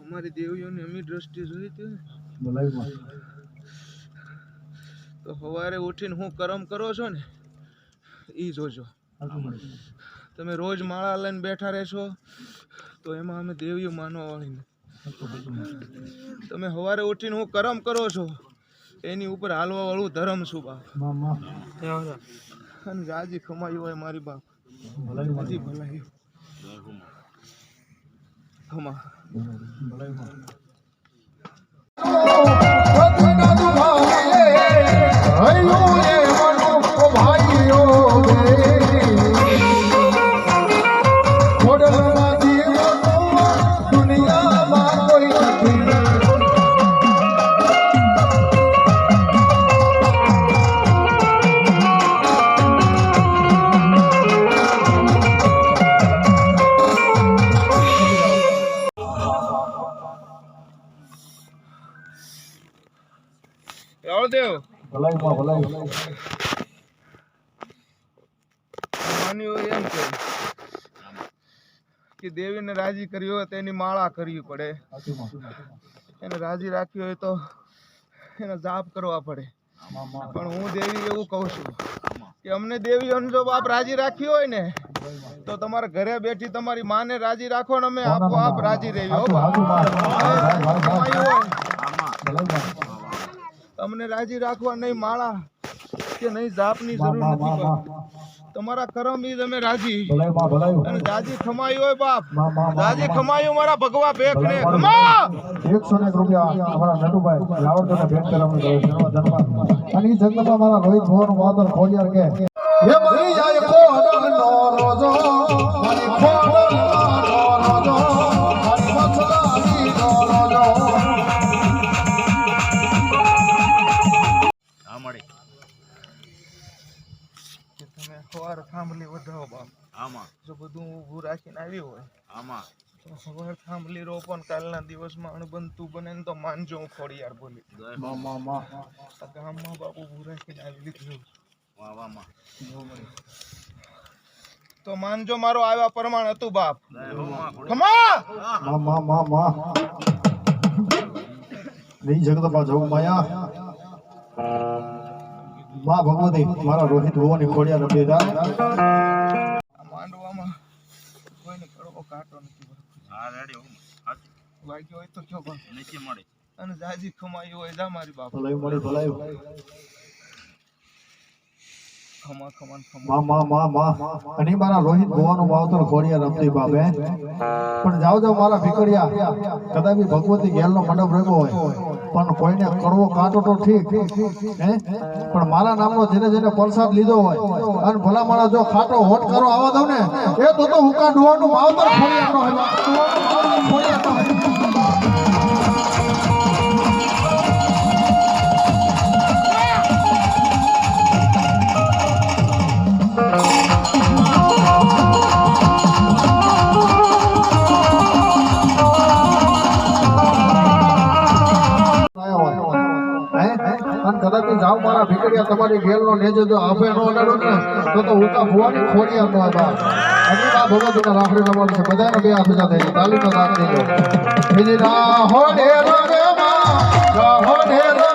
અમારી દેવીઓની અમી દ્રષ્ટિ જોઈ હતી તો સવારે ઉઠીને હું કરમ કરો છો ને એ જોજો. તમે રોજ માળા લઈને બેઠા રહેશો તો એમાં અમે દેવીઓ માનવા વાળી તમે સવારે ઉઠીને હું કરમ કરો છો એની ઉપર હાલવા વાળું ધર્મ છું બાપ? અને રાજી ખમાયું હોય મારી બાપ. ભલાઈ ભલાઈ. 好吗？不累吗？એમ કે દેવીને રાજી કરી હોય તો એની માળા કરવી પડે. એને રાજી રાખી હોય તો એને જાપ કરવા પડે. પણ હું દેવી એવું કહું છું કે અમને દેવીઓને જો બાપ રાજી રાખી હોય ને તો તમારા ઘરે બેઠી તમારી માને રાજી રાખો ને અમે આપોઆપ રાજી રહી તમને રાજી રાખવા નહીં માળા કે નહીં જાપની જરૂર નથી તમારા કરમ ઈ તમે રાજી. અને રાજી ખમાયું હોય બાપ. રાજી ખમાયું મારા ભગવા ભેખ ને ખમા! એકસો ને એક રૂપિયા અમારા નટુભાઈ ભેટ અને જંગલમાં મારા રોહિત ભુવન માધર ખોડિયાર કે. હે મરી જાય સવાર થાંભલી વધાવો બાપ આમાં. જો બધું ઊભું રાખીને આવ્યું હોય આમાં. તો સવાર થાંભલી રોપણ કાલના દિવસમાં અણબનતું બને ને તો માનજો હું ખોડિયાર બોલી. ગામમાં બાપુ ઊભું રાખીને આવી લીધું. તો માનજો મારો આવ્યા પ્રમાણ હતું બાપ. ખમા! મા મા મા મા નહીં જગદંબા જોગ માયા. મા ભગવતી મારા રોહિત ભુવનની ખોડિયા રમી જાય આ માંડવામાં કોઈને કડવો કાટો નથી હા રેડી હું. વાગ્યો હોય તો કયો પણ નીચે મળે. અને જાજી ખમાયું હોય જા મારી બાપ. ભલાઈ મળી ભલાઈ ખમા ખમા ખમા. મા મા મા મા. અને મારા રોહિત ભુવાનું માવતર રમતી બાપે. પણ જાવ જાવ મારા ભીકડિયા કદાચ ભગવતી ગેલનો મંડપ રહ્યો હોય. પણ કોઈને કડવો કાંટો તો ઠીક. પણ મારા નામનો જેને જેને પ્રસાદ લીધો હોય, અને ભલા મારા જો ખાટો હોટ કરો આવવા દઉં ને, એ તો તો હુકા ડુવાનું માવતર ખોડિયારનો હોય. મારા ભીકડિયા તમારી ગેલનો નેજો જો આપે નો અડાડો ને, તો તો ઉકા ભુવાની ખોડિયા નો બા હજી આ ભગવતીના રાખડી રમવાનું છે. બધાને બે હાથ સાથે તાલી નો દાન દેજો બીજી રાહો ઢેરો રે માં રાહો ઢેરો